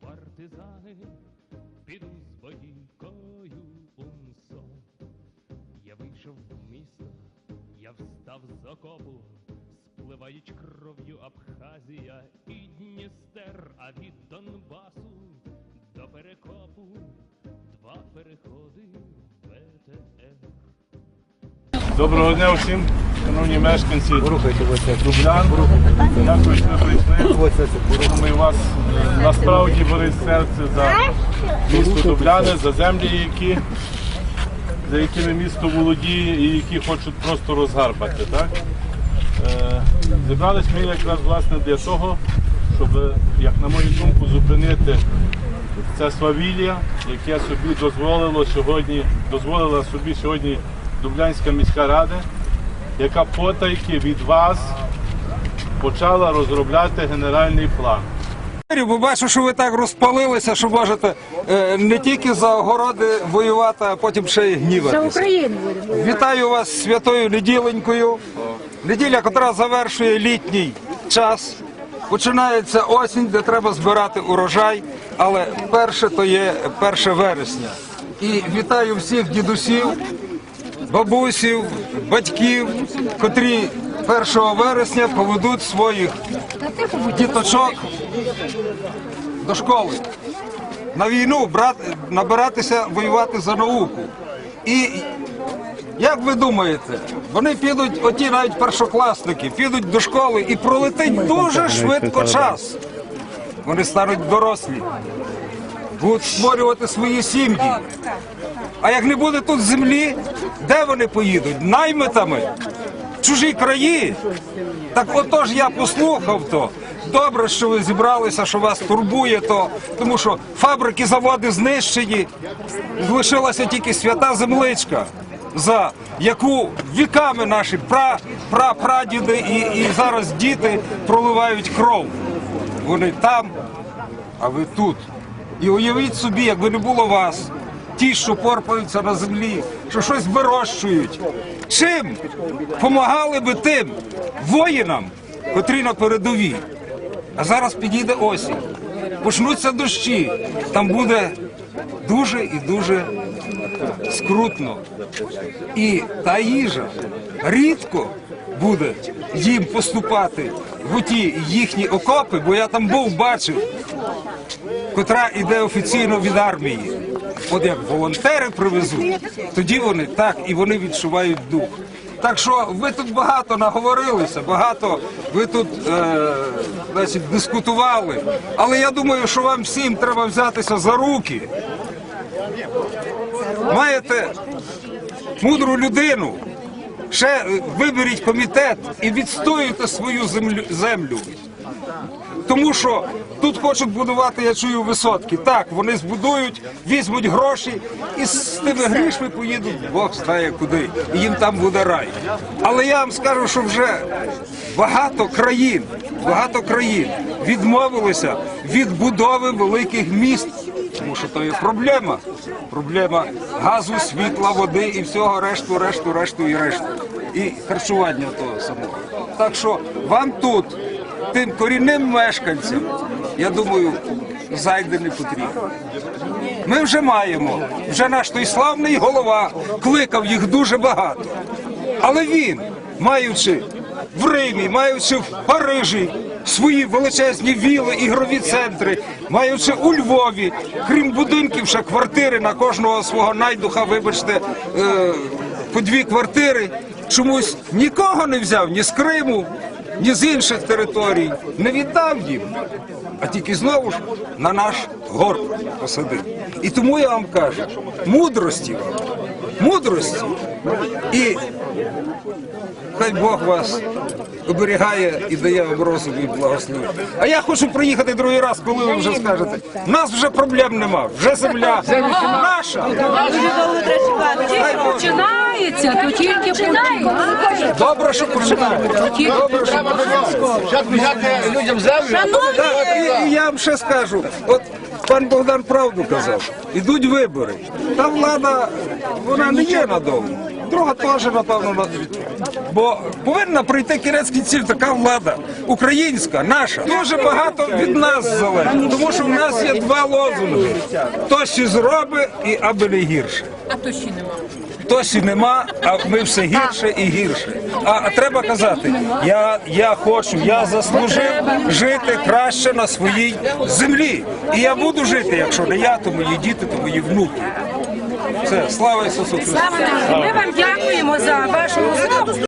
партизани, піду з боївкою унсо. Я вийшов в місто, я встав з окопу, спливають кров'ю Абхазія і Дністер, а від Донбасу до перекопу два переходи ВТР. Доброго дня всім, шановні мешканці Дублян. Дякую, що ви прийшли. Ми вас насправді болить серце за місто Дубляни, за землі, які, за якими місто володіє і які хочуть просто розгарбати. Так? Е, Зібрались ми якраз власне для того, щоб, як на мою думку, зупинити це свавілля, яке собі дозволило сьогодні, дозволила собі сьогодні Дублянська міська рада, яка потайки від вас почала розробляти генеральний план. Бо бачу, що ви так розпалилися, що можете е, не тільки за огороди воювати, а потім ще й За. Україну будемо. Вітаю вас святою неділенькою. Неділя, яка завершує літній час. Починається осінь, де треба збирати урожай, але перше то є 1 вересня. І вітаю всіх дідусів, бабусів, батьків, котрі 1 вересня поведуть своїх діточок до школи. На війну брат, набиратися воювати за науку. І як ви думаєте, вони підуть, оті навіть першокласники, підуть до школи і пролетить дуже швидко час. Вони стануть дорослі, будуть створювати свої сім'ї. А як не буде тут землі, де вони поїдуть? Наймитами, в чужі краї. Так отож я послухав то. Добре, що ви зібралися, що вас турбує то, тому що фабрики, заводи знищені, залишилася тільки свята земличка, за яку віками наші пра, пра, прадіди і, і зараз діти проливають кров. Вони там, а ви тут. І уявіть собі, якби не було вас, ті, що порпаються на землі, що щось вирощують. Чим помагали би тим воїнам, котрі на передовій? А зараз підійде осінь, почнуться дощі, там буде дуже і дуже скрутно. І та їжа рідко буде їм поступати в ті їхні окопи, бо я там був, бачив, котра іде офіційно від армії. От як волонтери привезуть, тоді вони так і вони відчувають дух. Так що ви тут багато наговорилися, багато ви тут е, значить, дискутували. Але я думаю, що вам всім треба взятися за руки. Маєте мудру людину. Ще е, виберіть комітет і відстоюйте свою землю. Тому що тут хочуть будувати, я чую, висотки. Так, вони збудують, візьмуть гроші і з тими грішми поїдуть, Бог знає куди. І їм там буде рай. Але я вам скажу, що вже багато країн, багато країн відмовилися від будови великих міст. Тому що то є проблема. Проблема газу, світла, води і всього решту, решту, решту і решту. І харчування того самого. Так що вам тут тим корінним мешканцям, я думаю, зайде не потрібно. Ми вже маємо, вже наш той славний голова кликав їх дуже багато. Але він, маючи в Римі, маючи в Парижі свої величезні віли, ігрові центри, маючи у Львові, крім будинків, ще квартири на кожного свого найдуха, вибачте, е, по дві квартири, чомусь нікого не взяв ні з Криму, ні з інших територій, не віддав їм, а тільки знову ж на наш горб посадив. І тому я вам кажу, мудрості вам, мудрості і хай Бог вас оберігає і дає вам розум і благословення. А я хочу приїхати другий раз, коли ви вже скажете, в нас вже проблем нема, вже земля наша. Боже. Починається, то тільки починається. Добре, що починаємо. Добре, що взяти людям землю, і, я вам ще скажу, от пан Богдан правду казав, ідуть вибори. Та влада, вона не є надовго. друга теж, напевно, на- бо повинна прийти кінець кінців така влада українська, наша. Дуже багато від нас залежить, тому що в нас є два лозунги: хтось щось зробить і аби не гірше. А то ще нема. Хтось і нема, а ми все гірше і гірше. А, а треба казати, я, я хочу, я заслужив жити краще на своїй землі. І я буду жити, якщо не я, то мої діти, то мої внуки. Все, слава Ісусу Христу! Ми вам дякуємо за вашу.